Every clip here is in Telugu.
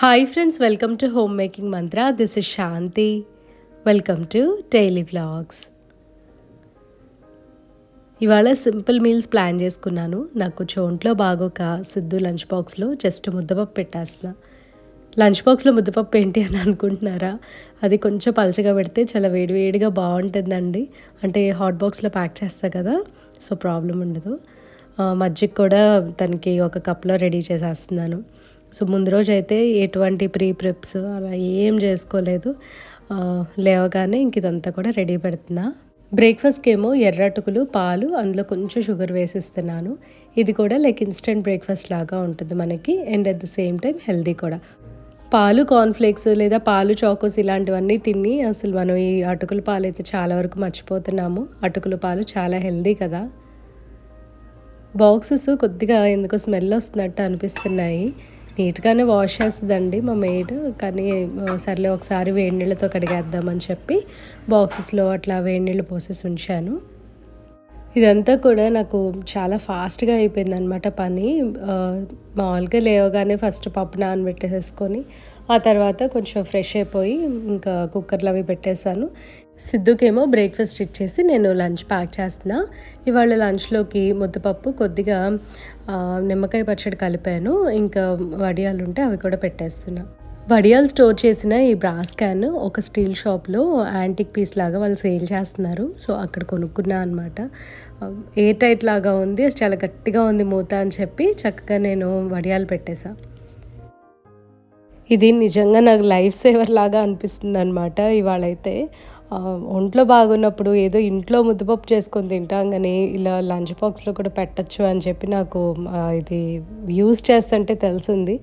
Hi friends welcome to home making Mantra this is Shanti welcome to daily vlogs ఇవాళ సింపుల్ మీల్స్ ప్లాన్ చేసుకున్నాను. నాకు చోంట్లో బాగోక సిద్ధు లంచ్ బాక్స్లో జస్ట్ ముద్దపప్పు పెట్టేస్తున్నా. లంచ్ బాక్స్లో ముద్దపప్పు ఏంటి అని అనుకుంటున్నారా? అది కొంచెం పలచగా పెడితే చాలా వేడివేడిగా బాగుంటుందండి. అంటే హాట్ బాక్స్లో ప్యాక్ చేస్తా కదా సో ప్రాబ్లం ఉండదు. మజ్జిగ కూడా తనకి ఒక కప్లో రెడీ చేసేస్తున్నాను. సో ముందు రోజు అయితే ఎటువంటి ప్రీ ప్రిప్స్ అలా ఏం చేసుకోలేదు. లేవగానే ఇంక ఇదంతా కూడా రెడీ పెడుతున్నా. బ్రేక్ఫాస్ట్కి ఏమో ఎర్రటుకులు పాలు అందులో కొంచెం షుగర్ వేసిస్తున్నాను. ఇది కూడా లైక్ ఇన్స్టెంట్ బ్రేక్ఫాస్ట్ లాగా ఉంటుంది మనకి. And at the same time healthy కూడా. పాలు కార్న్ఫ్లేక్స్ లేదా పాలు చాకోస్ ఇలాంటివన్నీ తిని అసలు మనం ఈ అటుకుల పాలు అయితే చాలా వరకు మర్చిపోతున్నాము. అటుకుల పాలు చాలా హెల్దీ కదా. బాక్సెస్ కొద్దిగా ఎందుకో స్మెల్ వస్తున్నట్టు అనిపిస్తున్నాయి. నీట్గానే వాష్ చేస్తుందండి మా మెయిడ్ కానీ సర్లే ఒకసారి వేడి నీళ్ళతో కడిగేద్దామని చెప్పి బాక్సెస్లో అట్లా వేడి నీళ్ళు పోసేసి ఉంచాను. ఇదంతా కూడా నాకు చాలా ఫాస్ట్గా అయిపోయింది అనమాట పని మామూలుగా లేవగానే ఫస్ట్ పప్పు నానబెట్టేసేసుకొని ఆ తర్వాత కొంచెం ఫ్రెష్ అయిపోయి ఇంకా కుక్కర్లు అవి పెట్టేశాను. సిద్ధుకేమో బ్రేక్ఫాస్ట్ ఇచ్చేసి నేను లంచ్ ప్యాక్ చేస్తున్నా. ఇవాళ లంచ్లోకి ముద్దపప్పు కొద్దిగా నిమ్మకాయ పచ్చడి కలిపాను. ఇంకా వడియాలు ఉంటే అవి కూడా పెట్టేస్తున్నా. వడియాలు స్టోర్ చేసిన ఈ బ్రాస్ క్యాన్ ఒక స్టీల్ షాప్లో యాంటిక్ పీస్ లాగా వాళ్ళు సేల్ చేస్తున్నారు. సో అక్కడ కొనుక్కున్నా అనమాట ఏ టైట్ లాగా ఉంది అది చాలా గట్టిగా ఉంది మూత అని చెప్పి చక్కగా నేను వడియాలు పెట్టేశా ఇది నిజంగా నాకు లైఫ్ సేవర్ లాగా అనిపిస్తుంది అనమాట ఇవాళైతే. ఒంట్లో బాగున్నప్పుడు ఏదో ఇంట్లో ముద్దపప్పు చేసుకొని తింటాం కానీ ఇలా లంచ్ బాక్స్లో కూడా పెట్టచ్చు అని చెప్పి నాకు ఇది యూస్ చేస్తుంటే తెలిసింది.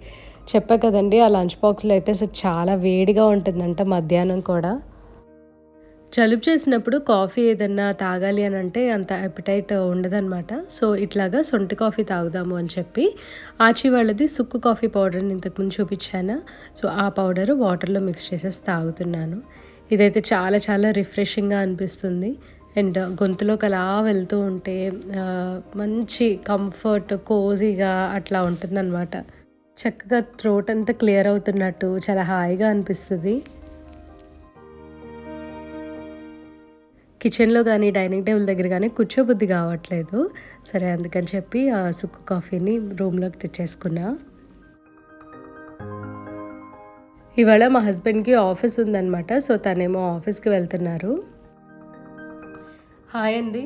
చెప్పా కదండి ఆ లంచ్ బాక్స్లో అయితే అసలు చాలా వేడిగా ఉంటుందంట మధ్యాహ్నం కూడా. జలుబు చేసినప్పుడు కాఫీ ఏదన్నా తాగాలి అని అంటే అంత అపిటైట్ ఉండదన్నమాట. సో ఇట్లాగా సొంటి కాఫీ తాగుదాము అని చెప్పి ఆచి వాళ్ళది సుక్కు కాఫీ పౌడర్ని ఇంతకుముందు చూపించాను. సో ఆ పౌడర్ వాటర్లో మిక్స్ చేసేసి తాగుతున్నాను. ఇదైతే చాలా చాలా రిఫ్రెషింగ్గా అనిపిస్తుంది. అండ్ గొంతులోకి అలా వెళ్తూ ఉంటే మంచి కంఫర్ట్ కోజీగా అట్లా ఉంటుందన్నమాట. చక్కగా థ్రోట్ అంతా క్లియర్ అవుతున్నట్టు చాలా హాయిగా అనిపిస్తుంది. కిచెన్లో కానీ డైనింగ్ టేబుల్ దగ్గర కానీ కూర్చోబుద్ధి కావట్లేదు. సరే అందుకని చెప్పి ఆ సుక్కు కాఫీని రూమ్లోకి తెచ్చేసుకున్నా. ఇవాళ మా హస్బెండ్కి ఆఫీస్ ఉందన్నమాట సో తనేమో ఆఫీస్కి వెళ్తున్నారు. హాయ్ అండి.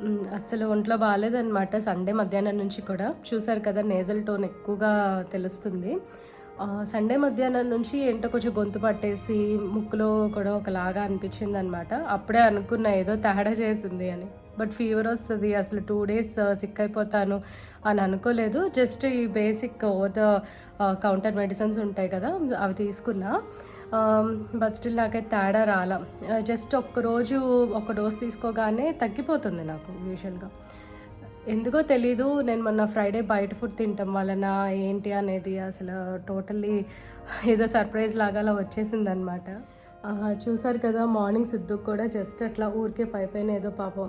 అసలు అస్సలు ఒంట్లో బాగాలేదన్నమాట సండే మధ్యాహ్నం నుంచి కూడా. చూసారు కదా నేజల్ టోన్ ఎక్కువగా తెలుస్తుంది. సండే మధ్యాహ్నం నుంచి ఏంటో కొంచెం గొంతు పట్టేసి ముక్కులో కూడా ఒకలాగా అనిపించింది అనమాట అప్పుడే అనుకున్నా ఏదో తేడా చేసింది అని. బట్ ఫీవర్ వస్తుంది. అసలు టూ డేస్ సిక్ అయిపోతాను అని అనుకోలేదు. జస్ట్ ఈ బేసిక్ ఓత కౌంటర్ మెడిసిన్స్ ఉంటాయి కదా అవి తీసుకున్నా. Um, బట్ స్టిల్ నాకైతే తేడా రాలా. Uh, జస్ట్ ఒక్క రోజు ఒక డోస్ తీసుకోగానే తగ్గిపోతుంది నాకు యూజువల్గా ఎందుకో తెలీదు నేను మొన్న ఫ్రైడే బయట ఫుడ్ తింటాం వలన ఏంటి అనేది అసలు టోటల్లీ ఏదో సర్ప్రైజ్ లాగా అలా వచ్చేసింది అనమాట చూసారు కదా మార్నింగ్ సిద్ధు కూడా జస్ట్ అట్లా ఊరికే పై పైన ఏదో పాపం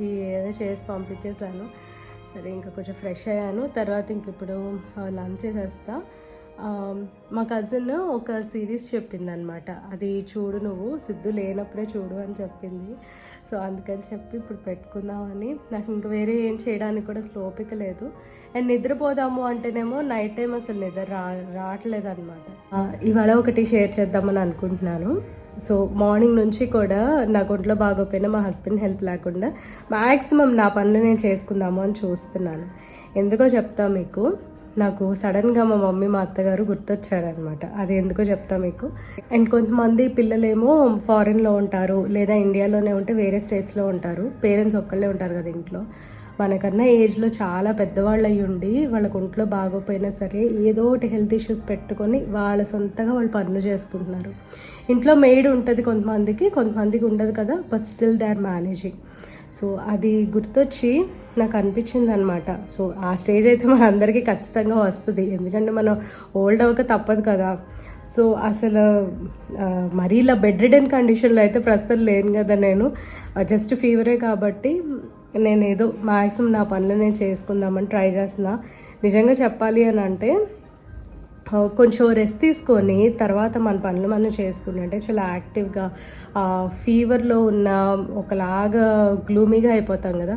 ఈ ఏదో చేసి పంపించేశాను. సరే ఇంకా కొంచెం ఫ్రెష్ అయ్యాను. తర్వాత ఇంక ఇప్పుడు లంచ్ చేసేస్తా. మా కజిన్ ఒక సిరీస్ చెప్పింది అనమాట అది చూడు నువ్వు సిద్ధు లేనప్పుడే చూడు అని చెప్పింది. సో అందుకని చెప్పి ఇప్పుడు పెట్టుకుందామని. నాకు ఇంకా వేరే ఏం చేయడానికి కూడా స్లోపిక లేదు. అండ్ నిద్రపోదాము అంటేనేమో నైట్ టైం అసలు నిద్ర రా రావట్లేదు అనమాట ఇవాళ ఒకటి షేర్ చేద్దామని అనుకుంటున్నాను. సో మార్నింగ్ నుంచి కూడా నాకు ఒంట్లో బాగోపోయినా మా హస్బెండ్ హెల్ప్ లేకుండా మ్యాక్సిమం నా పనులు నేను చేసుకుందాము అని చూస్తున్నాను. ఎందుకో చెప్తా మీకు నాకు సడన్గా మా మమ్మీ మా అత్తగారు గుర్తొచ్చారనమాట అది ఎందుకో చెప్తా మీకు. అండ్ కొంతమంది పిల్లలేమో ఫారెన్లో ఉంటారు లేదా ఇండియాలోనే ఉంటే వేరే స్టేట్స్లో ఉంటారు. పేరెంట్స్ ఒక్కళ్ళే ఉంటారు కదా ఇంట్లో. మనకన్నా ఏజ్లో చాలా పెద్దవాళ్ళు అయ్యి ఉండి వాళ్ళకు ఒంట్లో బాగోపోయినా సరే ఏదో ఒకటి హెల్త్ ఇష్యూస్ పెట్టుకొని వాళ్ళ సొంతగా వాళ్ళు పనులు చేసుకుంటున్నారు. ఇంట్లో మెయిడ్ ఉంటుంది కొంతమందికి కొంతమందికి ఉండదు కదా but still they are managing. So అది గుర్తొచ్చి నాకు అనిపించింది అనమాట సో ఆ స్టేజ్ అయితే మనందరికీ ఖచ్చితంగా వస్తుంది. ఎందుకంటే మనం ఓల్డ్ అవ్వక తప్పదు కదా. సో అసలు మరీ ఇలా బెడ్ రిడెన్ కండిషన్లో అయితే ప్రస్తుతం లేను కదా నేను. జస్ట్ ఫీవరే కాబట్టి నేను ఏదో మ్యాక్సిమం నా పనులు నేను చేసుకుందామని ట్రై చేస్తున్నా. నిజంగా చెప్పాలి అని అంటే కొంచెం రెస్ట్ తీసుకొని తర్వాత మన పనులు మనం చేసుకుంటుంటే అంటే చాలా యాక్టివ్గా ఫీవర్లో ఉన్న ఒకలాగా గ్లూమీగా అయిపోతాం కదా.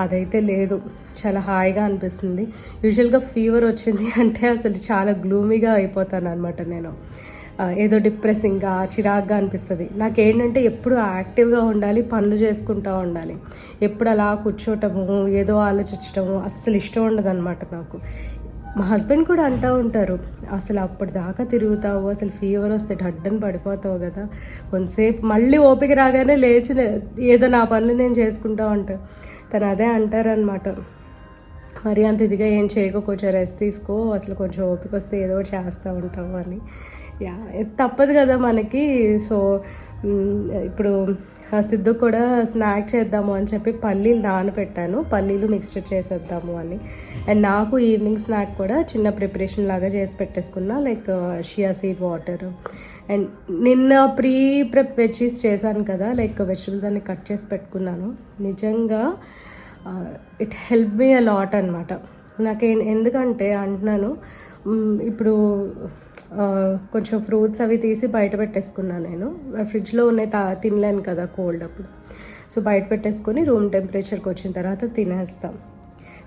అదైతే లేదు. చాలా హాయిగా అనిపిస్తుంది. యూజువల్గా ఫీవర్ వచ్చింది అంటే అసలు చాలా గ్లూమీగా అయిపోతాను అనమాట నేను. ఏదో డిప్రెసింగ్గా చిరాగ్గా అనిపిస్తుంది. నాకేంటంటే ఎప్పుడు యాక్టివ్గా ఉండాలి పనులు చేసుకుంటూ ఉండాలి. ఎప్పుడు అలా కూర్చోటము ఏదో ఆలోచించటము అస్సలు ఇష్టం ఉండదు అనమాట నాకు. మా హస్బెండ్ కూడా అంటూ ఉంటారు అసలు అప్పటిదాకా తిరుగుతావు అసలు ఫీవర్ వస్తే డడ్డని పడిపోతావు కదా. కొంతసేపు మళ్ళీ ఓపిక రాగానే లేచి ఏదో నా పనులు నేను చేసుకుంటా ఉంటాను తను అదే అంటారనమాట మరి అంత ఇదిగా ఏం చేయకు కొంచెం రెస్ట్ తీసుకో అసలు కొంచెం ఓపిక వస్తే ఏదో ఒకటి చేస్తూ ఉంటావు అని. యా తప్పదు కదా మనకి. సో ఇప్పుడు సిద్ధు కూడా స్నాక్ చేద్దాము అని చెప్పి పల్లీలు నానబెట్టాను పల్లీలు మిక్స్చర్ చేసేద్దాము అని. అండ్ నాకు ఈవినింగ్ స్నాక్ కూడా చిన్న ప్రిపరేషన్ లాగా చేసి పెట్టేసుకున్నా like chia seed water and నిన్న ప్రీ ప్రెప్ వెజ్జీస్ చేశాను కదా లైక్ వెజిటబుల్స్ అన్ని కట్ చేసి పెట్టుకున్నాను. నిజంగా it help me a lot అనమాట నాకు ఎందుకంటే అంటున్నాను ఇప్పుడు కొంచెం ఫ్రూట్స్ అవి తీసి బయట పెట్టేసుకున్నాను నేను. ఫ్రిడ్జ్లో ఉన్నాయి తా తినలేను కదా కోల్డ్ అప్పుడు. సో బయట పెట్టేసుకొని రూమ్ టెంపరేచర్కి వచ్చిన తర్వాత తినేస్తాం.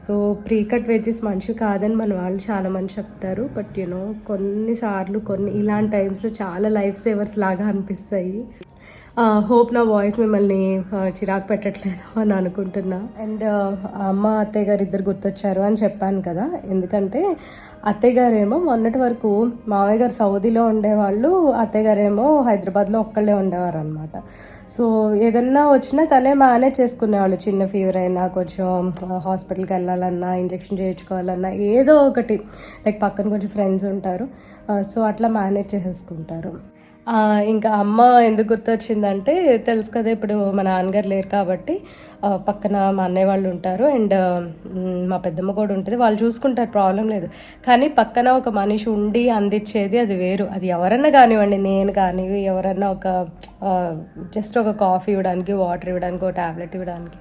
సో ప్రీ కట్ వెజ్జెస్ మంచివి కాదని మన వాళ్ళు చాలా మంది చెప్తారు. బట్ యూనో కొన్నిసార్లు కొన్ని ఇలాంటి టైమ్స్లో చాలా లైఫ్ సేవర్స్ లాగా అనిపిస్తాయి. హోప్ నా వాయిస్ మిమ్మల్ని చిరాకు పెట్టట్లేదు అని అనుకుంటున్నా. అండ్ అమ్మ అత్తయ్య గారు ఇద్దరు గుర్తొచ్చారు అని చెప్పాను కదా. ఎందుకంటే అత్తయ్య గారేమో మొన్నటి వరకు మామయ్య గారు సౌదీలో ఉండేవాళ్ళు అత్తయ్య గారేమో హైదరాబాద్లో ఒక్కళ్ళే ఉండేవారు అనమాట సో ఏదన్నా వచ్చినా తనే మేనేజ్ చేసుకునేవాళ్ళు. చిన్న ఫీవర్ అయినా కొంచెం హాస్పిటల్కి వెళ్ళాలన్నా ఇంజెక్షన్ చేయించుకోవాలన్నా ఏదో ఒకటి. లైక్ పక్కన కొంచెం ఫ్రెండ్స్ ఉంటారు. సో అట్లా మేనేజ్ చేసేసుకుంటారు. ఇంకా అమ్మ ఎందుకు గుర్తొచ్చిందంటే తెలుసు కదా ఇప్పుడు మా నాన్నగారు లేరు కాబట్టి పక్కన మా అన్నయ్య వాళ్ళు ఉంటారు. అండ్ మా పెద్దమ్మ కూడా ఉంటుంది. వాళ్ళు చూసుకుంటారు ప్రాబ్లం లేదు. కానీ పక్కన ఒక మనిషి ఉండి అందించేది అది వేరు. అది ఎవరన్నా కానివ్వండి నేను కానీ ఎవరన్నా ఒక జస్ట్ ఒక కాఫీ ఇవ్వడానికి వాటర్ ఇవ్వడానికి ఒక టాబ్లెట్ ఇవ్వడానికి.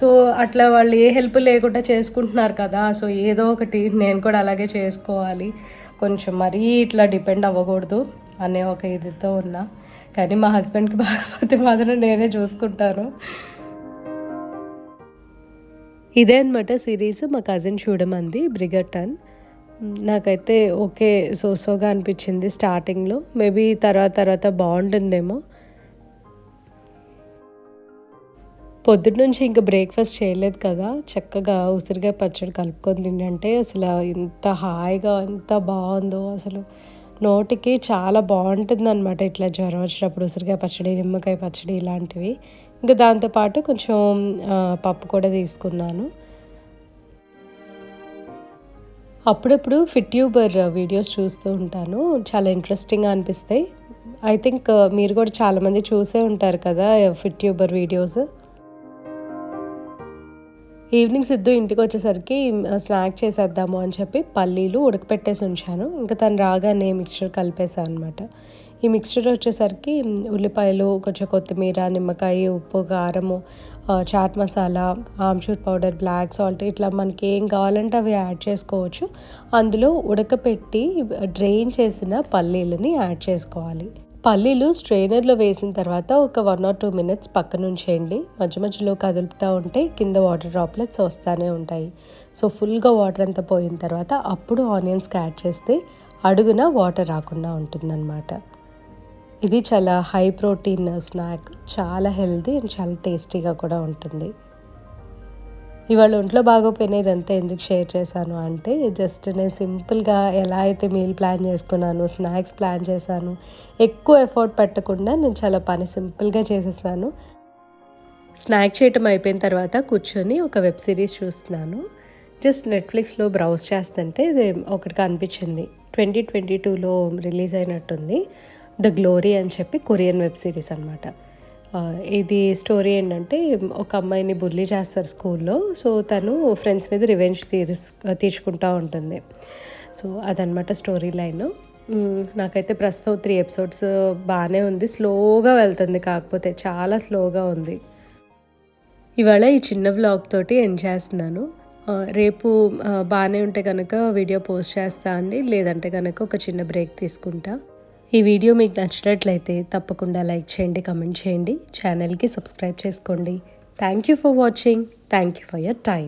సో అట్లా వాళ్ళు ఏ హెల్ప్ లేకుండా చేసుకుంటున్నారు కదా. సో ఏదో ఒకటి నేను కూడా అలాగే చేసుకోవాలి. కొంచెం మరీ ఇట్లా డిపెండ్ అవ్వకూడదు. అనే ఒక ఇదితో ఉన్నా. కానీ మా హస్బెండ్కి బాగపోతే మాత్రం నేనే చూసుకుంటాను. ఇదే అనమాట సిరీస్ మా కజిన్ చూడమంది బ్రిగర్టన్ నాకైతే ఓకే సోసోగా అనిపించింది స్టార్టింగ్లో. మేబీ తర్వాత తర్వాత బాగుంటుందేమో. పొద్దున్న నుంచి ఇంకా బ్రేక్ఫాస్ట్ చేయలేదు కదా. చక్కగా ఉసిరికాయ పచ్చడి కలుపుకొని తింటే అసలు ఎంత హాయిగా ఎంత బాగుందో అసలు. నోటికి చాలా బాగుంటుంది అనమాట ఇట్లా జ్వరం వచ్చినప్పుడు ఉసిరికాయ పచ్చడి నిమ్మకాయ పచ్చడి ఇలాంటివి. ఇంకా దాంతోపాటు కొంచెం పప్పు కూడా తీసుకున్నాను. అప్పుడప్పుడు ఫిట్ ట్యూబర్ వీడియోస్ చూస్తూ ఉంటాను. చాలా ఇంట్రెస్టింగ్గా అనిపిస్తాయి. ఐ థింక్ మీరు కూడా చాలామంది చూసే ఉంటారు కదా fit tuber videos. Evening Siddhu ఇంటికి వచ్చేసరికి స్నాక్ చేసేద్దాము అని చెప్పి పల్లీలు ఉడకపెట్టేసి ఉంచాను. ఇంకా తను రాగానే మిక్చర్ కలిపేసాను అనమాట ఈ మిక్చర్ వచ్చేసరికి ఉల్లిపాయలు కొంచెం కొత్తిమీర నిమ్మకాయ ఉప్పు కారము chaat masala amchur powder black salt ఇట్లా మనకి ఏం కావాలంటే అవి యాడ్ చేసుకోవచ్చు. అందులో ఉడకపెట్టి డ్రైన్ చేసిన పల్లీలని యాడ్ చేసుకోవాలి. పల్లీలు స్ట్రైనర్లో వేసిన తర్వాత ఒక వన్ ఆర్ టూ మినిట్స్ పక్కన ఉంచేయండి. మధ్య మధ్యలో కదులుపుతూ ఉంటే కింద వాటర్ డ్రాప్లెట్స్ వస్తూనే ఉంటాయి. సో ఫుల్గా వాటర్ అంతా పోయిన తర్వాత అప్పుడు ఆనియన్స్కి యాడ్ చేస్తే అడుగున వాటర్ రాకుండా ఉంటుందన్నమాట. ఇది చాలా హై ప్రోటీన్ స్నాక్ చాలా హెల్తీ అండ్ చాలా టేస్టీగా కూడా ఉంటుంది. ఇవాళ ఒంట్లో బాగోపోయినా ఇదంతా ఎందుకు షేర్ చేశాను అంటే జస్ట్ నేను సింపుల్గా ఎలా అయితే మీల్ ప్లాన్ చేసుకున్నాను స్నాక్స్ ప్లాన్ చేశాను ఎక్కువ ఎఫర్ట్ పెట్టకుండా నేను చాలా పని సింపుల్గా చేసేసాను. స్నాక్ చేయటం అయిపోయిన తర్వాత కూర్చొని ఒక వెబ్ సిరీస్ చూస్తున్నాను. జస్ట్ నెట్ఫ్లిక్స్లో బ్రౌజ్ చేస్తుంటే ఇది ఒకటి కనిపించింది. ట్వంటీ ట్వంటీ టూలో రిలీజ్ అయినట్టుంది. ద గ్లోరీ అని చెప్పి కొరియన్ వెబ్ సిరీస్ అనమాట ఇది స్టోరీ ఏంటంటే ఒక అమ్మాయిని బుల్లి చేస్తారు స్కూల్లో. సో తను ఫ్రెండ్స్ మీద రివెంజ్ తీర్స్ తీర్చుకుంటూ ఉంటుంది. సో అదనమాట స్టోరీ లైన్ నాకైతే ప్రస్తుతం త్రీ ఎపిసోడ్స్ బాగానే ఉంది. స్లోగా వెళ్తుంది కాకపోతే చాలా స్లోగా ఉంది. ఇవాళ ఈ చిన్న వ్లాగ్ తోటి ఎండ్ చేస్తున్నాను. రేపు బాగానే ఉంటే కనుక వీడియో పోస్ట్ చేస్తా అండి. లేదంటే కనుక ఒక చిన్న బ్రేక్ తీసుకుంటా. ఈ వీడియో మీకు నచ్చినట్లయితే తప్పకుండా లైక్ చేయండి కమెంట్ చేయండి ఛానల్కి సబ్స్క్రైబ్ చేసుకోండి. Thank you for watching thank you for your time